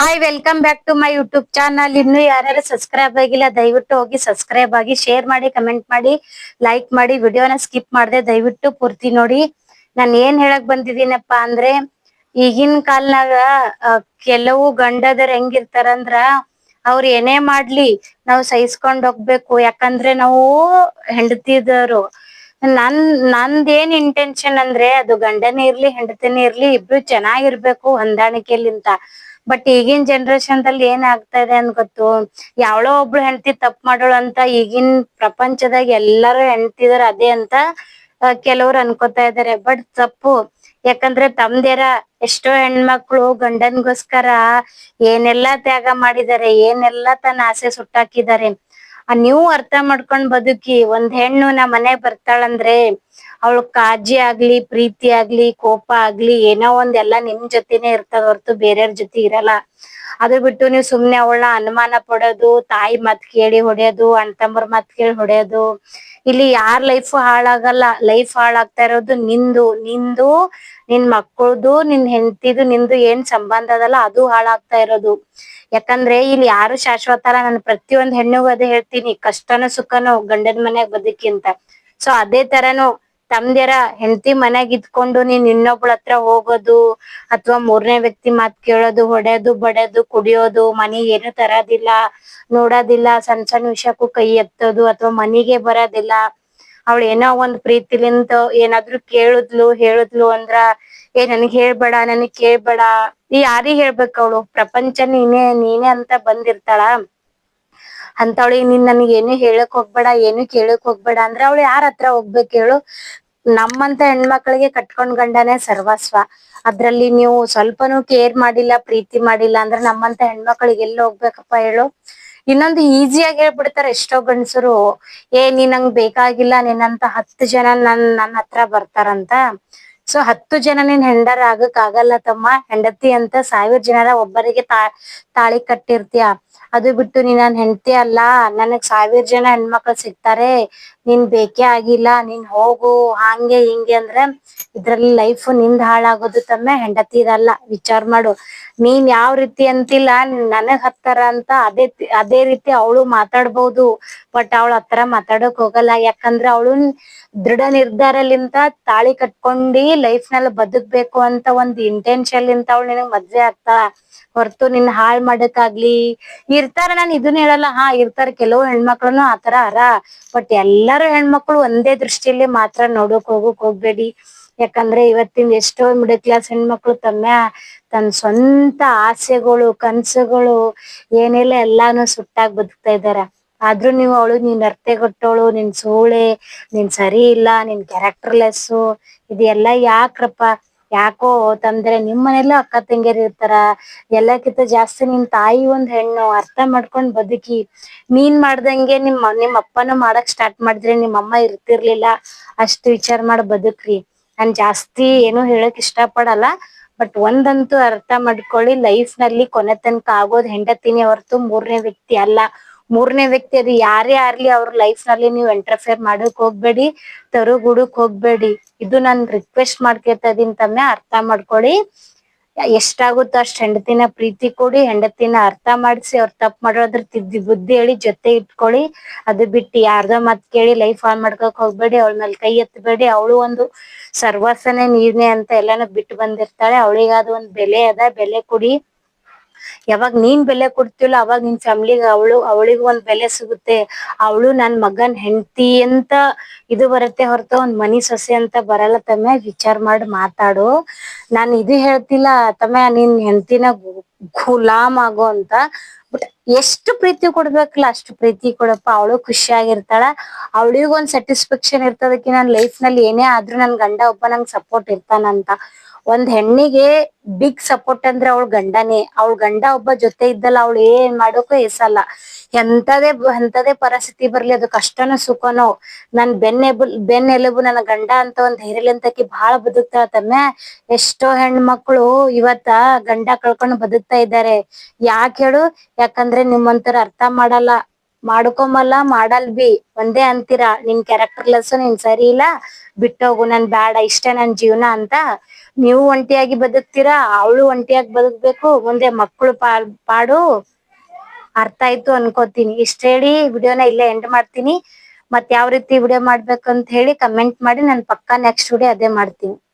Hi welcome back to my YouTube channel ಇನ್ನು ಯಾರ್ಯಾರು subscribe ಆಗಿಲ್ಲ, ದಯವಿಟ್ಟು ಹೋಗಿ ಸಬ್ಸ್ಕ್ರೈಬ್ ಆಗಿ ಶೇರ್ ಮಾಡಿ ಕಮೆಂಟ್ ಮಾಡಿ ಲೈಕ್ ಮಾಡಿ. ವಿಡಿಯೋನ ಸ್ಕಿಪ್ ಮಾಡದೆ ದಯವಿಟ್ಟು ಪೂರ್ತಿ ನೋಡಿ. ನಾನು ಏನ್ ಹೇಳಕ್ ಬಂದಿದ್ದೀನಪ್ಪ ಅಂದ್ರೆ, ಈಗಿನ ಕಾಲ್ನಾಗ ಕೆಲವು ಗಂಡದರ್ ಹೆಂಗಿರ್ತಾರಂದ್ರ ಅವ್ರ ಏನೇ ಮಾಡ್ಲಿ, ನಾವು ಸಹಿಸ್ಕೊಂಡ್ ಹೋಗ್ಬೇಕು. ಯಾಕಂದ್ರೆ ನಾವು ಹೆಂಡತಿದವರು. ನನ್, ನಂದೇನ್ ಇಂಟೆನ್ಷನ್ ಅಂದ್ರೆ, ಅದು ಗಂಡನೇ ಇರ್ಲಿ, ಹೆಂಡತಿನೇ ಇರ್ಲಿ, ಇಬ್ರು ಚೆನ್ನಾಗಿರ್ಬೇಕು ಹೊಂದಾಣಿಕೆಲಿಂತ. ಬಟ್ ಈಗಿನ ಜನರೇಷನ್ ದಲ್ಲಿ ಏನ್ ಆಗ್ತಾ ಇದೆ ಅಂತ ಗೊತ್ತು? ಯಾವಳೋ ಒಬ್ಳು ಹೆಂಡತಿ ತಪ್ಪು ಮಾಡೋಳು ಅಂತ ಈಗಿನ ಪ್ರಪಂಚದಾಗ ಎಲ್ಲಾರು ಹೆಂಡತಿದಾರ ಅದೇ ಅಂತ ಕೆಲವ್ರು ಅನ್ಕೋತಾ ಇದಾರೆ. ಬಟ್ ತಪ್ಪು. ಯಾಕಂದ್ರೆ ತಮ್ದೇರ ಎಷ್ಟೋ ಹೆಣ್ಮಕ್ಳು ಗಂಡನ್ಗೋಸ್ಕರ ಏನೆಲ್ಲಾ ತ್ಯಾಗ ಮಾಡಿದ್ದಾರೆ ಏನೆಲ್ಲಾ ತನ್ನ ಆಸೆ ಸುಟ್ಟಾಕಿದ್ದಾರೆ ಆ, ನೀವು ಅರ್ಥ ಮಾಡ್ಕೊಂಡ್ ಬದುಕಿ ಒಂದ್ ಹೆಣ್ಣು ನಮ್ಮ ಮನೆಗ್ ಬರ್ತಾಳಂದ್ರೆ ಅವಳ ಕಾಜಿ ಆಗ್ಲಿ, ಪ್ರೀತಿ ಆಗ್ಲಿ, ಕೋಪ ಆಗ್ಲಿ, ಏನೋ ಒಂದ್ ಎಲ್ಲಾ ನಿಮ್ ಜೊತೆನೆ ಇರ್ತದ ಹೊರತು ಬೇರೆಯವ್ರ ಜೊತೆ ಇರಲ್ಲ. ಅದು ಬಿಟ್ಟು ನೀವು ಸುಮ್ನೆ ಅವಳನ್ನ ಅನುಮಾನ ಪಡೋದು, ತಾಯಿ ಮತ್ ಕೇಳಿ ಹೊಡೆಯೋದು ಅಣ್ಣ ತಮ್ಮರ್ ಮತ್ ಕೇಳಿ ಹೊಡೆಯೋದು. ಇಲ್ಲಿ ಯಾರ್ ಲೈಫ್ ಹಾಳಾಗಲ್ಲ. ಲೈಫ್ ಹಾಳಾಗ್ತಾ ಇರೋದು ನಿಂದು. ನಿಂದು, ನಿನ್ ಮಕ್ಕಳದು, ನಿನ್ ಹೆಂಡತಿದು, ನಿಂದು ಏನ್ ಸಂಬಂಧ ಅದಲ್ಲ, ಅದು ಹಾಳಾಗ್ತಾ ಇರೋದು. ಯಾಕಂದ್ರೆ ಇಲ್ಲಿ ಯಾರು ಶಾಶ್ವತ ಅಲ್ಲ. ನಾನು ಪ್ರತಿಯೊಂದ್ ಹೆಣ್ಣಿಗೂ ಅದೇ ಹೇಳ್ತೀನಿ. ಕಷ್ಟನೂ ಸುಖನೂ ಗಂಡನ ಮನ್ಯಾಗ ಬದುಕಿಂತ. ಸೊ ಅದೇ ತರನು ತಮ್ದ್ಯಾರ ಹೆಂಡತಿ ಮನ್ಯಾಗ ಇದ್ಕೊಂಡು ನೀನ್ ಇನ್ನೊಬ್ಳ ಹತ್ರ ಹೋಗೋದು ಅಥವಾ ಮೂರನೇ ವ್ಯಕ್ತಿ ಮಾತ್ ಕೇಳೋದು, ಹೊಡೆಯೋದು, ಬಡೆಯೋದು, ಕುಡಿಯೋದು, ಮನೆಗ್ ಏನು ತರೋದಿಲ್ಲ, ನೋಡೋದಿಲ್ಲ ಸಣ್ಣ ಸಣ್ಣ ವಿಷಯಕ್ಕೂ ಕೈ ಎತ್ತೋದು ಅಥವಾ ಮನೆಗೆ ಬರೋದಿಲ್ಲ. ಅವಳು ಏನೋ ಒಂದ್ ಪ್ರೀತಿಲಿಂತ ಏನಾದ್ರು ಕೇಳಿದ್ಲು, ಹೇಳಿದ್ಲು ಅಂದ್ರ, ಏ, ನನಗ್ ಹೇಳ್ಬೇಡ, ನನಗ್ ಕೇಳ್ಬೇಡ. ಈ ಯಾರಿಗ್ ಹೇಳ್ಬೇಕು ಅವಳು? ಪ್ರಪಂಚ ನೀನೇ ನೀನೇ ಅಂತ ಬಂದಿರ್ತಾಳ. ಅಂತವಳಿಗೆ ನೀನ್ ನನಗೆ ಏನು ಹೇಳಕ್ ಹೋಗ್ಬೇಡ, ಏನು ಕೇಳಕ್ ಹೋಗ್ಬೇಡ ಅಂದ್ರೆ ಅವಳು ಯಾರ ಹತ್ರ ಹೋಗ್ಬೇಕು ಹೇಳು? ನಮ್ಮಂತ ಹೆಣ್ಮಕ್ಳಿಗೆ ಕಟ್ಕೊಂಡ್ ಗಂಡನೇ ಸರ್ವಸ್ವ. ಅದ್ರಲ್ಲಿ ನೀವು ಸ್ವಲ್ಪನೂ ಕೇರ್ ಮಾಡಿಲ್ಲ, ಪ್ರೀತಿ ಮಾಡಿಲ್ಲ ಅಂದ್ರೆ ನಮ್ಮಂತ ಹೆಣ್ಮಕ್ಳಿಗೆ ಎಲ್ಲಿ ಹೋಗ್ಬೇಕಪ್ಪ ಹೇಳು? ಇನ್ನೊಂದು ಈಸಿಯಾಗಿ ಹೇಳ್ಬಿಡ್ತಾರೆ ಎಷ್ಟೋ ಗಂಡಸರು, ಏ, ನೀನ್ ನಂಗ್ ಬೇಕಾಗಿಲ್ಲ, ನಿನ್ನಂತ ಹತ್ತು ಜನ ನನ್ ನನ್ನ ಹತ್ರ ಬರ್ತಾರಂತ. ಸೊ ಹತ್ತು ಜನ ನಿನ್ ಹೆಂಡರ ಆಗಕ್ ಆಗಲ್ಲ ತಮ್ಮ. ಹೆಂಡತಿ ಅಂತ ಸಾವಿರ ಜನರ ಒಬ್ಬರಿಗೆ ತಾ, ತಾಳಿ ಕಟ್ಟಿರ್ತೀಯ. ಅದು ಬಿಟ್ಟು ನೀನ್ ನನ್ ಹೆಂಡತಿ ಅಲ್ಲ, ನನಗ್ ಸಾವಿರ ಜನ ಹೆಣ್ಮಕ್ಳು ಸಿಗ್ತಾರೆ, ನಿನ್ ಬೇಕೇ ಆಗಿಲ್ಲ, ನೀನ್ ಹೋಗು, ಹಂಗೆ ಹಿಂಗೆ ಅಂದ್ರೆ ಇದ್ರಲ್ಲಿ ಲೈಫ್ ನಿಂದ್ ಹಾಳಾಗೋದು ತಮ್ಮ, ಹೆಂಡತಿ ಇದಲ್ಲ, ವಿಚಾರ ಮಾಡು. ನೀನ್ ಯಾವ ರೀತಿ ಅಂತಿಲ್ಲ, ನೀನ್ ನನಗ್ ಹತ್ತಾರ ಅಂತ ಅದೇ ಅದೇ ರೀತಿ ಅವಳು ಮಾತಾಡ್ಬಹುದು ಬಟ್ ಅವಳು ಹತ್ರ ಮಾತಾಡಕ್ ಹೋಗಲ್ಲ, ಯಾಕಂದ್ರೆ ಅವಳು ದೃಢ ನಿರ್ಧಾರಲಿಂತ ತಾಳಿ ಕಟ್ಕೊಂಡಿ ಲೈಫ್ನಲ್ಲಿ ಬದುಕ್ಬೇಕು ಅಂತ ಒಂದ್ ಇಂಟೆನ್ಷನ್ ಲಿಂತ ಅವಳು ನಿನಗ್ ಮದ್ವೆ ಆಗ್ತಾ, ಹೊರತು ನಿನ್ ಹಾಳ್ ಮಾಡಕ್ಕಾಗ್ಲಿ ಇರ್ತಾರ, ನಾನು ಇದನ್ನ ಹೇಳಲ್ಲ. ಹಾ, ಇರ್ತಾರ, ಕೆಲವು ಹೆಣ್ಮಕ್ಳುನು ಆತರ ಅರ. ಬಟ್ ಎಲ್ಲಾರು ಹೆಣ್ಮಕ್ಳು ಒಂದೇ ದೃಷ್ಟಿಯಲ್ಲಿ ಮಾತ್ರ ನೋಡೋಕ್ ಹೋಗಕ್ ಹೋಗ್ಬೇಡಿ. ಯಾಕಂದ್ರೆ ಇವತ್ತಿನ ಎಷ್ಟೋ ಮಿಡಲ್ ಕ್ಲಾಸ್ ಹೆಣ್ಮಕ್ಳು ತಮ್ಮ ತನ್ನ ಸ್ವಂತ ಆಸೆಗಳು, ಕನ್ಸುಗಳು ಏನೆಲ್ಲ ಎಲ್ಲಾನು ಸುಟ್ಟಾಗಿ ಬದುಕ್ತಾ ಇದಾರ ಆದ್ರೂ ನೀವು ಅವಳು ನೀನ್ ಅರ್ತೆಗೊಟ್ಟವಳು ನಿನ್ ಸೋಳೆ, ನಿನ್ ಸರಿ ಇಲ್ಲ, ನಿನ್ ಕ್ಯಾರೆಕ್ಟರ್ಲೆಸ್ಸು ಇದೆಲ್ಲ ಯಾಕ್ರಪ್ಪ? ಯಾಕೋ ತಂದ್ರೆ ನಿಮ್ ಮನೇಲೂ ಅಕ್ಕ ತಂಗಿಯರ್ ಇರ್ತಾರ, ಎಲ್ಲಕ್ಕಿಂತ ಜಾಸ್ತಿ ನಿನ್ ತಾಯಿ ಒಂದ್ ಹೆಣ್ಣು, ಅರ್ಥ ಮಾಡ್ಕೊಂಡ್ ಬದುಕಿ. ನೀನ್ ಮಾಡ್ದಂಗೆ ನಿಮ್ ನಿಮ್ ಅಪ್ಪನೂ ಮಾಡಕ್ ಸ್ಟಾರ್ಟ್ ಮಾಡಿದ್ರೆ ನಿಮ್ ಅಮ್ಮ ಇರ್ತಿರ್ಲಿಲ್ಲ, ಅಷ್ಟು ವಿಚಾರ ಮಾಡಿ ಬದುಕ್ರಿ. ನಾನ್ ಜಾಸ್ತಿ ಏನು ಹೇಳಕ್ ಇಷ್ಟ ಪಡಲ್ಲ ಬಟ್ ಒಂದಂತೂ ಅರ್ಥ ಮಾಡ್ಕೊಳ್ಳಿ ಲೈಫ್ನಲ್ಲಿ ಕೊನೆ ತನಕ ಆಗೋದ್ ಹೆಂಡತಿನೇ ಹೊರತು ಮೂರನೇ ವ್ಯಕ್ತಿ ಅಲ್ಲ. ಮೂರನೇ ವ್ಯಕ್ತಿ ಅದು ಯಾರೇ ಆರ್ಲಿ ಅವ್ರ ಲೈಫ್ನಲ್ಲಿ ನೀವು ಎಂಟರ್ಫೇರ್ ಮಾಡಕ್ ಹೋಗ್ಬೇಡಿ, ತರುಗುಡಕ್ ಹೋಗ್ಬೇಡಿ. ಇದು ನಾನ್ ರಿಕ್ವೆಸ್ಟ್ ಮಾಡ್ಕೊತಾ ಇದೀನಿ ತಮ್ಮ ಅರ್ಥ ಮಾಡ್ಕೊಳ್ಳಿ. ಎಷ್ಟಾಗುತ್ತೋ ಅಷ್ಟ್ ಹೆಂಡತಿನ ಪ್ರೀತಿ ಕೊಡಿ, ಹೆಂಡತಿನ ಅರ್ಥ ಮಾಡಿಸಿ ಅವ್ರ ತಪ್ಪು ಮಾಡೋದ್ರ ತಿದ್ದಿ ಬುದ್ಧಿ ಹೇಳಿ ಜೊತೆ ಇಟ್ಕೊಳ್ಳಿ. ಅದು ಬಿಟ್ಟು ಯಾರ್ದೋ ಮತ್ ಕೇಳಿ ಲೈಫ್ ಆನ್ ಮಾಡ್ಕೊಕ್ ಹೋಗ್ಬೇಡಿ, ಅವಳ ಮೇಲೆ ಕೈ ಎತ್ತಬೇಡಿ ಅವಳು ಒಂದು ಸರ್ವಸ್ವನೇ ನೀರ್ನೇ ಅಂತ ಎಲ್ಲಾನು ಬಿಟ್ಟು ಬಂದಿರ್ತಾಳೆ. ಅವಳಿಗಾದ ಒಂದ್ ಬೆಲೆ ಅದ, ಬೆಲೆ ಕೊಡಿ. ಯಾವಾಗ ನೀನ್ ಬೆಲೆ ಕೊಡ್ತೀವಲ್ಲ, ಅವಾಗ ನಿನ್ ಫ್ಯಾಮಿಲಿಗೆ ಅವಳು, ಅವಳಿಗೂ ಒಂದ್ ಬೆಲೆ ಸಿಗುತ್ತೆ. ಅವಳು ನನ್ ಮಗನ್ ಹೆಂಡತಿ ಅಂತ ಇದು ಬರುತ್ತೆ ಹೊರತು ಒಂದ್ ಮನಿ ಸೊಸೆ ಅಂತ ಬರಲ್ಲ ತಮ್ಮ, ವಿಚಾರ ಮಾಡಿ ಮಾತಾಡು. ನಾನ್ ಇದು ಹೇಳ್ತಿಲ್ಲ, ತಮ್ಮ, ನಿನ್ ಹೆಂಡತಿನ ಗುಲಾಮ್ ಆಗೋ ಅಂತ. ಬಟ್ ಎಷ್ಟು ಪ್ರೀತಿ ಕೊಡ್ಬೇಕಲ್ಲ, ಅಷ್ಟು ಪ್ರೀತಿ ಕೊಡಪ್ಪ. ಅವಳು ಖುಷಿಯಾಗಿರ್ತಾಳ ಅವಳಿಗೂ ಒಂದ್ ಸ್ಯಾಟಿಸ್ಫ್ಯಾಕ್ಷನ್ ಇರ್ತದಕ್ಕೆ ನನ್ ಲೈಫ್ನಲ್ಲಿ ಏನೇ ಆದ್ರೂ ನನ್ ಗಂಡ, ಒಬ್ಬ ನಂಗ್ ಸಪೋರ್ಟ್ ಇರ್ತಾನಂತ. ಒಂದ್ ಹೆಣ್ಣಿಗೆ ಬಿಗ್ ಸಪೋರ್ಟ್ ಅಂದ್ರೆ ಅವಳ ಗಂಡನೇ. ಅವಳ ಗಂಡ ಒಬ್ಬ ಜೊತೆ ಇದ್ದಲ್ಲ, ಅವಳು ಏನ್ ಮಾಡೋಕು ಎಸಲ್ಲ. ಎಂತದೇ ಎಂತದೇ ಪರಿಸ್ಥಿತಿ ಬರ್ಲಿ, ಅದು ಕಷ್ಟನೋ ಸುಖನೋ, ನನ್ ಬೆನ್ನೆಬು ಬೆನ್ನೆಲುಬು ನನ್ನ ಗಂಡ ಅಂತ ಒಂದ್ ಧೈರ್ಯಲಿಂತಕಿ ಬಹಳ ಬದುಕ್ತಾ ತಮ್ಮ ಎಷ್ಟೋ ಹೆಣ್ಮಕ್ಳು ಇವತ್ತ ಗಂಡ ಕಳ್ಕೊಂಡು ಬದುಕ್ತಾ ಇದ್ದಾರೆ. ಯಾಕೆ ಹೇಳು? ಯಾಕಂದ್ರೆ ನಿಮ್ಮಂತರ ಅರ್ಥ ಮಾಡಲ್ಲ. ಮಾಡ್ಕೊಂಬಲ್ಲ, ಮಾಡಲ್ ಬಿ. ಒಂದೇ ಅಂತೀರಾ, ನಿನ್ ಕ್ಯಾರೆಕ್ಟರ್ಲೆಸ್ ನೀನ್ ಸರಿ ಇಲ್ಲ, ಬಿಟ್ಟೋಗು, ನನ್ ಬ್ಯಾಡ, ಇಷ್ಟೇ ನನ್ ಜೀವನ ಅಂತ ನೀವು ಒಂಟಿಯಾಗಿ ಬದುಕ್ತೀರಾ, ಅವಳು ಒಂಟಿಯಾಗಿ ಬದುಕ್ಬೇಕು ಮುಂದೆ ಮಕ್ಕಳು ಪಾಡು. ಅರ್ಥ ಆಯ್ತು ಅನ್ಕೋತೀನಿ. ಇಷ್ಟ ಹೇಳಿ ವಿಡಿಯೋನ ಇಲ್ಲೇ ಎಂಡ್ ಮಾಡ್ತೀನಿ. ಮತ್ ಯಾವ ರೀತಿ ವಿಡಿಯೋ ಮಾಡ್ಬೇಕಂತ ಹೇಳಿ ಕಮೆಂಟ್ ಮಾಡಿ, ನಾನು ಪಕ್ಕಾ ನೆಕ್ಸ್ಟ್ ವಿಡಿಯೋ ಅದೇ ಮಾಡ್ತೀನಿ.